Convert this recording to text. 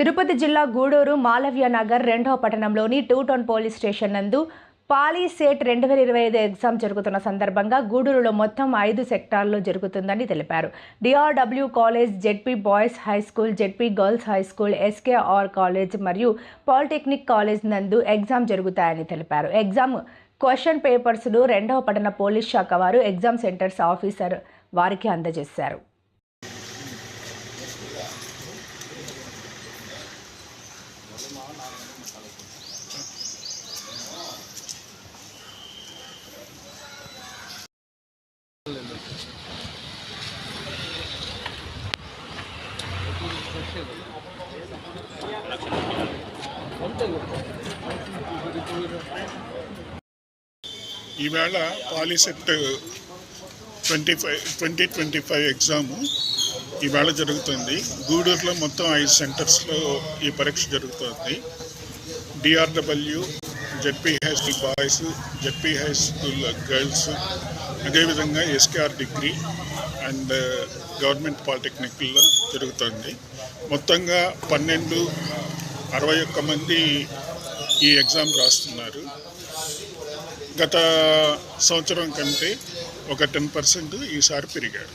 తిరుపతి జిల్లా గూడూరు మాలవ్య నగర్ రెండవ పట్టణంలోని టూ టౌన్ పోలీస్ స్టేషన్ నందు పాలీసేట్ రెండు వేల ఇరవై ఐదు ఎగ్జామ్ జరుగుతున్న సందర్భంగా గూడూరులో మొత్తం ఐదు సెక్టార్లో జరుగుతుందని తెలిపారు. DRW college ZP boys high school ZP girls high school SKR college మరియు పాలిటెక్నిక్ కాలేజ్ నందు ఎగ్జామ్ జరుగుతాయని తెలిపారు. ఎగ్జామ్ క్వశ్చన్ పేపర్స్ను రెండవ పట్టణ పోలీస్ శాఖ వారు ఎగ్జామ్ సెంటర్స్ ఆఫీసర్ వారికి అందజేశారు. ఈవేళ Polycet twenty five twenty twenty five exam ఈవేళ జరుగుతుంది. గూడూరులో మొత్తం ఐదు సెంటర్స్లో ఈ పరీక్ష జరుగుతుంది. DRW ZP high school boys ZP high school girls అదేవిధంగా SKR degree and uh, government పాలిటెక్నిక్లో జరుగుతుంది. మొత్తంగా పన్నెండు అరవై ఒక్క మంది ఈ ఎగ్జామ్ రాస్తున్నారు. గత సంవత్సరం కంటే ఒక టెన్ పర్సెంట్ ఈసారి పెరిగాడు